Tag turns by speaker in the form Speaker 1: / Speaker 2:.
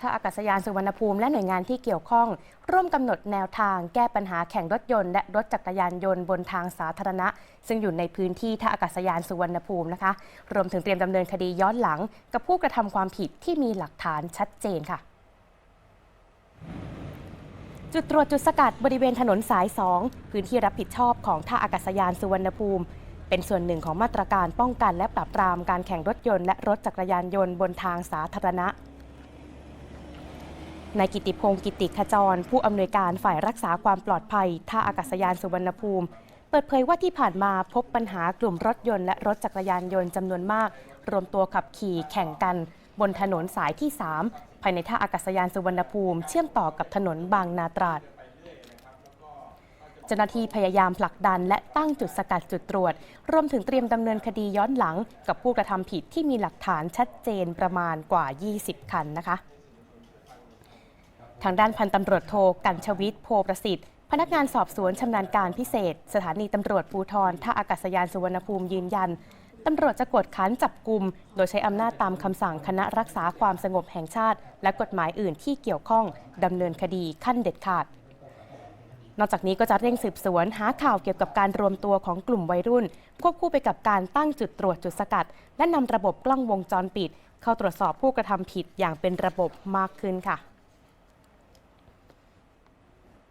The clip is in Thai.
Speaker 1: ท่าอากาศยานสุวรรณภูมิและหน่วยงานที่เกี่ยวข้อง ร่วมกำหนดแนวทางแก้ปัญหาแข่งรถยนต์และรถจักรยานยนต์บนทางสาธารณะ ซึ่งอยู่ในพื้นที่ท่าอากาศยานสุวรรณภูมินะคะ รวมถึงเตรียมดำเนินคดีย้อนหลัง กับผู้กระทำความผิดที่มีหลักฐานชัดเจนค่ะจุดตรวจจุดสกัดบริเวณถนนสาย 2 พื้นที่รับผิดชอบของท่าอากาศยานสุวรรณภูมิ เป็นส่วนหนึ่งของมาตรการป้องกันและปราบปรามการแข่งรถยนต์และรถจักรยานยนต์บนทางสาธารณะ นายกิติพงศ์กิติขจร ผู้อำนวยการฝ่ายรักษาความปลอดภัย ท่าอากาศยานสุวรรณภูมิ เปิดเผยว่าที่ผ่านมาพบปัญหากลุ่มรถยนต์และรถจักรยานยนต์จำนวนมาก รวมตัวขับขี่แข่งกัน บนถนนสายที่ 3 ภายในท่าอากาศยานสุวรรณภูมิ เชื่อมต่อกับถนนบางนาตราดเจ้าหน้าที่พยายามผลักดันและตั้งจุดสกัดจุดตรวจ รวมถึงเตรียมดำเนินคดีย้อนหลัง กับผู้กระทำผิดที่มีหลักฐานชัดเจนประมาณกว่า 20 คันนะคะ ทางด้านพันตำรวจโทกันชวิทย์โพประสิทธิ์ พนักงานสอบสวนชำนาญการพิเศษ สถานีตำรวจภูธรท่าอากาศยานสุวรรณภูมิยืนยันตำรวจจะกวดขันจับกลุ่มโดยใช้อำนาจตามคำสั่งคณะรักษาความสงบแห่งชาติ และกฎหมายอื่นที่เกี่ยวข้องดำเนินคดีขั้นเด็ดขาด นอกจากนี้ก็จะเร่งสืบสวนหาข่าวเกี่ยวกับการรวมตัวของกลุ่มวัยรุ่น ควบคู่ไปกับการตั้งจุดตรวจจุดสกัด และนำระบบกล้องวงจรปิด เข้าตรวจสอบผู้กระทำผิดอย่างเป็นระบบมากขึ้นค่ะ